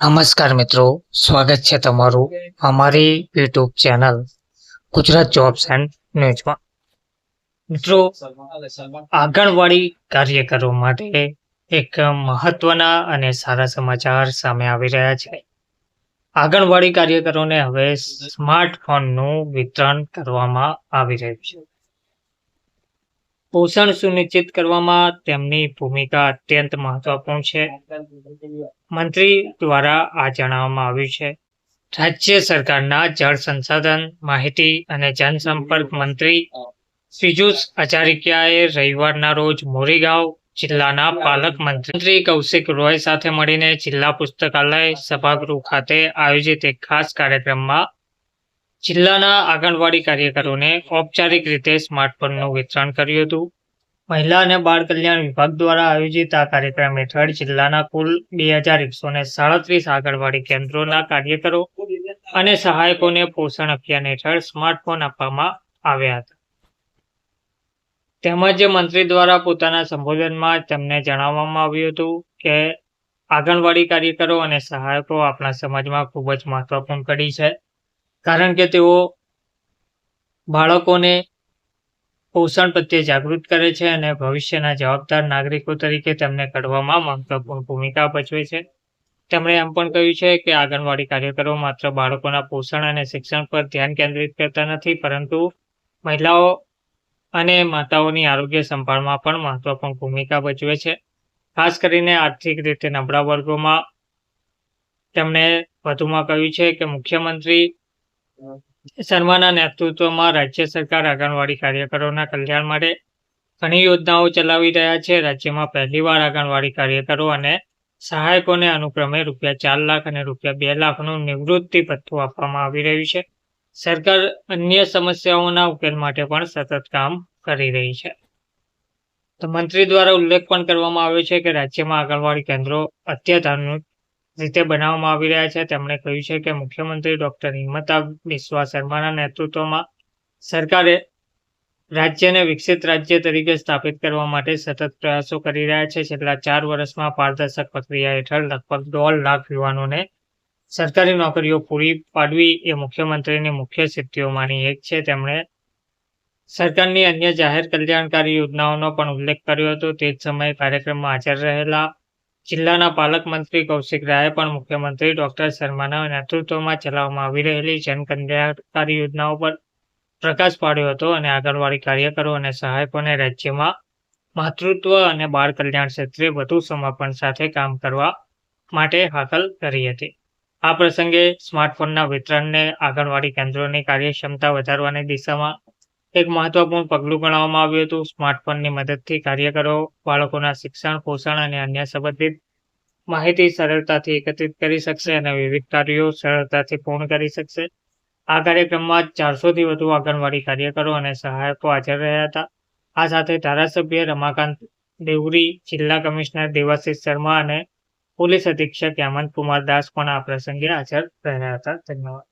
નમસ્કાર મિત્રો, સ્વાગત છે તમારું અમારી YouTube channel Gujarat jobs and ન્યૂઝમાં મિત્રો, આંગણવાડી કાર્યકરો માટે એક મહત્વના અને સારા સમાચાર સામે આવી રહ્યા છે. આંગણવાડી કાર્યકરોને હવે સ્માર્ટફોનનું વિતરણ કરવામાં આવી રહ્યું છે. પોષણ સુનિશ્ચિત કરવામાં તેમની ભૂમિકા અત્યંત મહત્વપૂર્ણ છે. મંત્રી દ્વારા આ જણાવવામાં આવ્યું છે. રાજ્ય સરકારના જળ સંસાધન, માહિતી અને જનસંપર્ક મંત્રી શ્રીજુસ આચાર્યએ રવિવારના રોજ મોરીગાંવ જિલ્લાના પાલક મંત્રી કૌશિક રોય સાથે મળીને જિલ્લા પુસ્તકાલય સભાગૃહ ખાતે આયોજિત એક ખાસ કાર્યક્રમમાં જિલ્લાના આંગણવાડી કાર્યકરોને ઔપચારિક રીતે સ્માર્ટફોનનું વિતરણ કર્યું હતું. મહિલા અને બાળ કલ્યાણ વિભાગ દ્વારા આયોજિત આ કાર્યક્રમ હેઠળ જિલ્લાના કુલ બે હજાર એકસો ને સાડત્રીસ આંગણવાડી કેન્દ્રોના કાર્યકરો અને સહાયકોને પોષણ અભિયાન હેઠળ સ્માર્ટફોન આપવામાં આવ્યા હતા. તેમજ મંત્રી દ્વારા પોતાના સંબોધનમાં તેમને જણાવવામાં આવ્યું હતું કે આંગણવાડી કાર્યકરો અને સહાયકો આપણા સમાજમાં ખૂબ જ મહત્વપૂર્ણ કડી છે. કારણ કે તેઓ બાળકોને પોષણ પ્રત્યે જાગૃત કરે છે અને ભવિષ્યના જવાબદાર નાગરિકો તરીકે તેમને ઘડવામાં મહત્વપૂર્ણ ભૂમિકા ભજવે છે. તેમણે એમ પણ કહ્યું છે કે આંગણવાડી કાર્યકરો માત્ર બાળકોના પોષણ અને શિક્ષણ પર ધ્યાન કેન્દ્રિત કરતા નથી, પરંતુ મહિલાઓ અને માતાઓની આરોગ્ય સંભાળમાં પણ મહત્વપૂર્ણ ભૂમિકા ભજવે છે. ખાસ કરીને આર્થિક રીતે નબળા વર્ગોમાં તેમણે વધુમાં કહ્યું છે કે મુખ્યમંત્રી શર્માના નેતૃત્વમાં રાજ્ય સરકાર આંગણવાડી કાર્યકરોના કલ્યાણ માટે ઘણી યોજનાઓ ચલાવી રહ્યા છે. રાજ્યમાં પહેલીવાર આંગણવાડી કાર્યકરો અને સહાયકોને અનુક્રમે રૂપિયા ચાર લાખ અને રૂપિયા બે લાખનું નિવૃત્તિ ભથ્થું આપવામાં આવી રહ્યું છે. સરકાર અન્ય સમસ્યાઓના ઉકેલ માટે પણ સતત કામ કરી રહી છે. તો મંત્રી દ્વારા ઉલ્લેખ પણ કરવામાં આવ્યો છે કે રાજ્યમાં આંગણવાડી કેન્દ્રો અત્યાધુનિક રીતે બનાવવામાં આવી રહ્યા છે. તેમણે કહ્યું છે કે મુખ્યમંત્રી ડોક્ટર હિંમતા બિસ્વા શર્માના નેતૃત્વમાં સરકારે રાજ્યને વિકસિત રાજ્ય તરીકે સ્થાપિત કરવા માટે સતત પ્રયાસો કરી રહ્યા છે. છેલ્લા ચાર વર્ષમાં પારદર્શક પ્રક્રિયા હેઠળ લગભગ દોઢ લાખ યુવાનોને સરકારી નોકરીઓ પૂરી પાડવી એ મુખ્યમંત્રીની મુખ્ય સિદ્ધિઓમાંની એક છે. તેમણે સરકારની અન્ય જાહેર કલ્યાણકારી યોજનાઓનો પણ ઉલ્લેખ કર્યો હતો. તે જ સમયે કાર્યક્રમમાં હાજર રહેલા જિલ્લાના પાલક મંત્રી કૌશિક રાયે પણ મુખ્યમંત્રી ડોક્ટર શર્માના નેતૃત્વમાં ચલાવવામાં આવી રહેલી જનકલ્યાણકારી યોજનાઓ પર પ્રકાશ પાડ્યો હતો અને આંગણવાડી કાર્યકરો અને સહાયકોને રાજ્યમાં માતૃત્વ અને બાળ કલ્યાણ ક્ષેત્રે વધુ સમર્પણ સાથે કામ કરવા માટે હાકલ કરી હતી. આ પ્રસંગે સ્માર્ટફોનના વિતરણને આંગણવાડી કેન્દ્રોની કાર્યક્ષમતા વધારવાની દિશામાં એક મહત્વપૂર્ણ પગલું ગણવામાં આવ્યું હતું. સ્માર્ટફોનની મદદથી કાર્યકરો બાળકોના શિક્ષણ, પોષણ અને અન્ય સંબંધિત માહિતી સરળતાથી એકત્રિત કરી શકશે અને વિવિધ કાર્યો સરળતાથી પૂર્ણ કરી શકશે. આ કાર્યક્રમમાં ચારસોથી વધુ આંગણવાડી કાર્યકરો અને સહાયકો હાજર રહ્યા હતા. આ સાથે ધારાસભ્ય રમાકાંત દેવરી, જિલ્લા કમિશનર દેવાશીષ શર્મા અને પોલીસ અધિક્ષક હેમંત કુમાર દાસ પણ આ પ્રસંગે હાજર રહ્યા હતા. ધન્યવાદ.